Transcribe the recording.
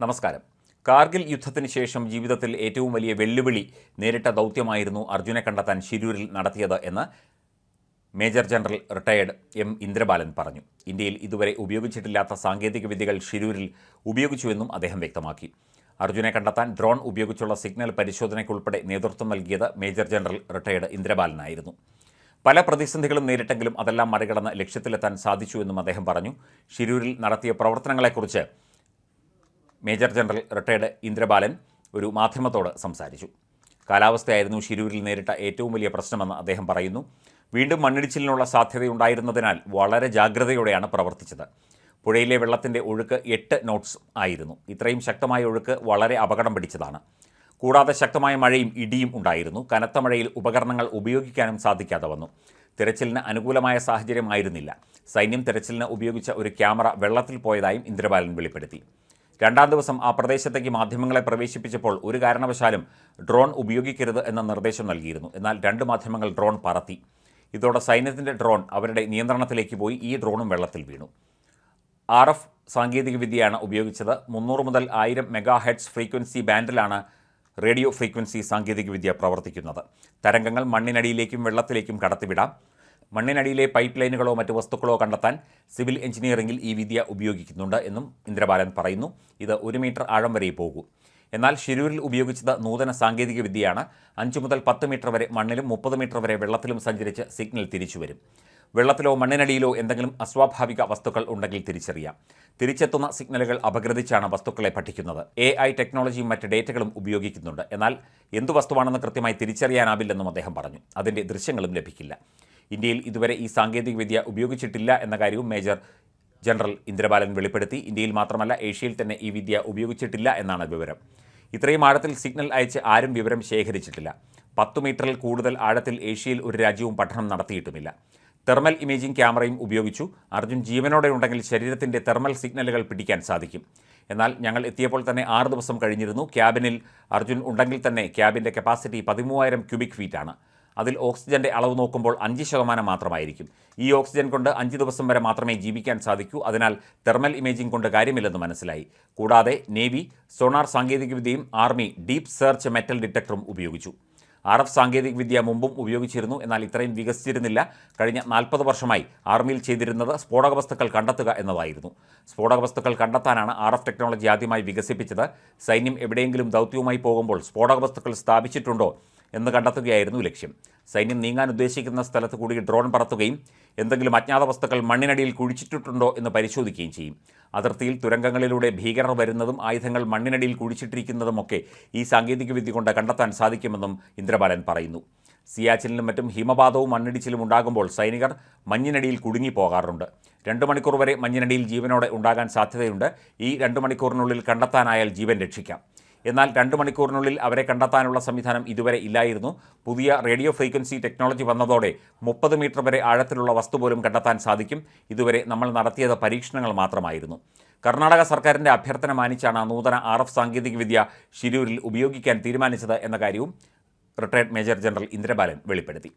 നമസ്കാരം. കാർഗിൽ യുദ്ധത്തിന് ശേഷം ജീവിതത്തിൽ ഏറ്റവും വലിയ വെല്ലുവിളി നേരിട്ട ദൗത്യമായിരുന്നു അർജുനെ കണ്ടെത്താൻ ശിരൂരിൽ നടത്തിയത് എന്ന് major general retired M Indrabalan പറഞ്ഞു. ഇന്ത്യയിൽ ഇതുവരെ ഉപയോഗിച്ചിട്ടില്ലാത്ത സാങ്കേതിക വിദ്യകൾ ഷിരൂരിൽ ഉപയോഗിച്ചുവെന്നും അദ്ദേഹം വ്യക്തമാക്കി. അർജുനെ കണ്ടെത്താൻ ഡ്രോൺ ഉപയോഗിച്ചുള്ള സിഗ്നൽ പരിശോധനയ്ക്കുൾപ്പെടെ നേതൃത്വം നൽകിയത് മേജർ ജനറൽ റിട്ടയേർഡ് ഇന്ദ്രബാലനായിരുന്നു. പല പ്രതിസന്ധികളും നേരിട്ടെങ്കിലും അതെല്ലാം മറികടന്ന് ലക്ഷ്യത്തിലെത്താൻ സാധിച്ചുവെന്നും അദ്ദേഹം പറഞ്ഞു. ഷിരൂരിൽ നടത്തിയ പ്രവർത്തനങ്ങളെക്കുറിച്ച് മേജർ ജനറൽ റിട്ടയർഡ് ഇന്ദ്രബാലൻ ഒരു മാധ്യമത്തോട് സംസാരിച്ചു. കാലാവസ്ഥയായിരുന്നു ഷിരൂരിൽ നേരിട്ട ഏറ്റവും വലിയ പ്രശ്നമെന്ന് അദ്ദേഹം പറയുന്നു. വീണ്ടും മണ്ണിടിച്ചിലിനുള്ള സാധ്യതയുണ്ടായിരുന്നതിനാൽ വളരെ ജാഗ്രതയോടെയാണ് പ്രവർത്തിച്ചത്. പുഴയിലെ വെള്ളത്തിന്റെ ഒഴുക്ക് എട്ട് നോട്ട്സ് ആയിരുന്നു. ഇത്രയും ശക്തമായ ഒഴുക്ക് വളരെ അപകടം പിടിച്ചതാണ്. കൂടാതെ ശക്തമായ മഴയും ഇടിയും ഉണ്ടായിരുന്നു. കനത്ത മഴയിൽ ഉപകരണങ്ങൾ ഉപയോഗിക്കാനും സാധിക്കാതെ വന്നു. തിരച്ചിലിന് അനുകൂലമായ സാഹചര്യമായിരുന്നില്ല സൈന്യം തിരച്ചിലിന് ഉപയോഗിച്ച ഒരു ക്യാമറ വെള്ളത്തിൽ പോയതായും ഇന്ദ്രബാലൻ വെളിപ്പെടുത്തി. രണ്ടാം ദിവസം ആ പ്രദേശത്തേക്ക് മാധ്യമങ്ങളെ പ്രവേശിപ്പിച്ചപ്പോൾ ഒരു കാരണവശാലും ഡ്രോൺ ഉപയോഗിക്കരുത് എന്ന നിർദ്ദേശം നൽകിയിരുന്നു. എന്നാൽ രണ്ട് മാധ്യമങ്ങൾ ഡ്രോൺ പറത്തി. ഇതോടെ സൈന്യത്തിന്റെ ഡ്രോൺ അവരുടെ നിയന്ത്രണത്തിലേക്ക് പോയി. ഈ ഡ്രോണും വെള്ളത്തിൽ വീണു. ആർ എഫ് സാങ്കേതികവിദ്യയാണ് ഉപയോഗിച്ചത്. മുന്നൂറ് മുതൽ ആയിരം മെഗാ ഹെഡ്സ് ഫ്രീക്വൻസി ബാൻഡിലാണ് റേഡിയോ ഫ്രീക്വൻസി സാങ്കേതികവിദ്യ പ്രവർത്തിക്കുന്നത്. തരംഗങ്ങൾ മണ്ണിനടിയിലേക്കും വെള്ളത്തിലേക്കും കടത്തിവിടാം. മണ്ണിനടിയിലെ പൈപ്പ് ലൈനുകളോ മറ്റ് വസ്തുക്കളോ കണ്ടെത്താൻ സിവിൽ എഞ്ചിനീയറിംഗിൽ ഈ വിദ്യ ഉപയോഗിക്കുന്നുണ്ട് എന്നും ഇന്ദ്രബാലൻ പറയുന്നു. ഇത് ഒരു മീറ്റർ ആഴം വരെ പോകും. എന്നാൽ ഷിരൂരിൽ ഉപയോഗിച്ചത് നൂതന സാങ്കേതിക വിദ്യയാണ്. അഞ്ച് മുതൽ പത്ത് മീറ്റർ വരെ മണ്ണിലും മുപ്പത് മീറ്റർ വരെ വെള്ളത്തിലും സഞ്ചരിച്ച് സിഗ്നൽ തിരിച്ചു വരും. വെള്ളത്തിലോ മണ്ണിനടിയിലോ എന്തെങ്കിലും അസ്വാഭാവിക വസ്തുക്കൾ ഉണ്ടെങ്കിൽ തിരിച്ചറിയാം. തിരിച്ചെത്തുന്ന സിഗ്നലുകൾ അപഗ്രഥിച്ചാണ് വസ്തുക്കളെ പഠിക്കുന്നത്. എ ഐ ടെക്നോളജിയും മറ്റ് ഡേറ്റകളും ഉപയോഗിക്കുന്നുണ്ട്. എന്നാൽ എന്തു വസ്തുവാണെന്ന് കൃത്യമായി തിരിച്ചറിയാനാവില്ലെന്നും അദ്ദേഹം പറഞ്ഞു. അതിന്റെ ദൃശ്യങ്ങളും ലഭിക്കില്ല. ഇന്ത്യയിൽ ഇതുവരെ ഈ സാങ്കേതികവിദ്യ ഉപയോഗിച്ചിട്ടില്ല എന്ന കാര്യവും മേജർ ജനറൽ ഇന്ദ്രബാലൻ വെളിപ്പെടുത്തി. ഇന്ത്യയിൽ മാത്രമല്ല ഏഷ്യയിൽ തന്നെ ഈ വിദ്യ ഉപയോഗിച്ചിട്ടില്ല എന്നാണ് വിവരം. ഇത്രയും ആഴത്തിൽ സിഗ്നൽ അയച്ച് ആരും വിവരം ശേഖരിച്ചിട്ടില്ല. പത്തു മീറ്ററിൽ കൂടുതൽ ആഴത്തിൽ ഏഷ്യയിൽ ഒരു രാജ്യവും പഠനം നടത്തിയിട്ടുമില്ല. തെർമൽ ഇമേജിംഗ് ക്യാമറയും ഉപയോഗിച്ചു. അർജുൻ ജീവനോടെ ഉണ്ടെങ്കിൽ ശരീരത്തിന്റെ തെർമൽ സിഗ്നലുകൾ പിടിക്കാൻ സാധിക്കും. എന്നാൽ ഞങ്ങൾ എത്തിയപ്പോൾ തന്നെ ആറ് ദിവസം കഴിഞ്ഞിരുന്നു. ക്യാബിനിൽ അർജുൻ ഉണ്ടെങ്കിൽ തന്നെ ക്യാബിന്റെ കപ്പാസിറ്റി പതിമൂവായിരം ക്യൂബിക് ഫീറ്റാണ്. അതിൽ ഓക്സിജന്റെ അളവ് നോക്കുമ്പോൾ അഞ്ച് ശതമാനം മാത്രമായിരിക്കും. ഈ ഓക്സിജൻ കൊണ്ട് അഞ്ച് ദിവസം വരെ മാത്രമേ ജീവിക്കാൻ സാധിക്കൂ. അതിനാൽ തെർമൽ ഇമേജിംഗ് കൊണ്ട് കാര്യമില്ലെന്ന് മനസ്സിലായി. കൂടാതെ നേവി സോണാർ സാങ്കേതികവിദ്യയും ആർമി ഡീപ് സെർച്ച് മെറ്റൽ ഡിറ്റക്ടറും ഉപയോഗിച്ചു. ആർ എഫ് സാങ്കേതികവിദ്യ മുമ്പും ഉപയോഗിച്ചിരുന്നു. എന്നാൽ ഇത്രയും വികസിച്ചിരുന്നില്ല. കഴിഞ്ഞ നാൽപ്പത് വർഷമായി ആർമിയിൽ ചെയ്തിരുന്നത് സ്ഫോടക വസ്തുക്കൾ കണ്ടെത്തുക എന്നതായിരുന്നു. സ്ഫോടക വസ്തുക്കൾ കണ്ടെത്താനാണ് ആർ എഫ് ടെക്നോളജി ആദ്യമായി വികസിപ്പിച്ചത്. സൈന്യം എവിടെയെങ്കിലും ദൗത്യവുമായി പോകുമ്പോൾ സ്ഫോടക വസ്തുക്കൾ സ്ഥാപിച്ചിട്ടുണ്ടോ എന്ന് കണ്ടെത്തുകയായിരുന്നു ലക്ഷ്യം. സൈന്യം നീങ്ങാൻ ഉദ്ദേശിക്കുന്ന സ്ഥലത്ത് കൂടി ഡ്രോൺ പറത്തുകയും എന്തെങ്കിലും അജ്ഞാത വസ്തുക്കൾ മണ്ണിനടിയിൽ കുഴിച്ചിട്ടിട്ടുണ്ടോ എന്ന് പരിശോധിക്കുകയും ചെയ്യും. അതിർത്തിയിൽ തുരങ്കങ്ങളിലൂടെ ഭീകരർ വരുന്നതും ആയുധങ്ങൾ മണ്ണിനടിയിൽ കുഴിച്ചിട്ടിരിക്കുന്നതുമൊക്കെ ഈ സാങ്കേതികവിദ്യ കൊണ്ട് കണ്ടെത്താൻ സാധിക്കുമെന്നും ഇന്ദ്രബാലൻ പറയുന്നു. സിയാച്ചിനിലും മറ്റും ഹിമപാതവും മണ്ണിടിച്ചിലും ഉണ്ടാകുമ്പോൾ സൈനികർ മഞ്ഞിനടിയിൽ കുടുങ്ങി പോകാറുണ്ട് രണ്ട് മണിക്കൂർ വരെ മഞ്ഞിനടിയിൽ ജീവനോടെ ഉണ്ടാകാൻ സാധ്യതയുണ്ട്. ഈ രണ്ട് മണിക്കൂറിനുള്ളിൽ കണ്ടെത്താനായാൽ ജീവൻ രക്ഷിക്കാം. എന്നാൽ രണ്ട് മണിക്കൂറിനുള്ളിൽ അവരെ കണ്ടെത്താനുള്ള സംവിധാനം ഇതുവരെ ഇല്ലായിരുന്നു. പുതിയ റേഡിയോ ഫ്രീക്വൻസി ടെക്നോളജി വന്നതോടെ മുപ്പത് മീറ്റർ വരെ ആഴത്തിലുള്ള വസ്തു പോലും കണ്ടെത്താൻ സാധിക്കും. ഇതുവരെ നമ്മൾ നടത്തിയത് പരീക്ഷണങ്ങൾ മാത്രമായിരുന്നു. കർണാടക സർക്കാരിന്റെ അഭ്യർത്ഥന മാനിച്ചാണ് നൂതന ആർ എഫ് സാങ്കേതികവിദ്യ ഷിരൂരിൽ ഉപയോഗിക്കാൻ തീരുമാനിച്ചത് എന്ന കാര്യവും റിട്ടയർഡ് മേജർ ജനറൽ ഇന്ദ്രബാലൻ വെളിപ്പെടുത്തി.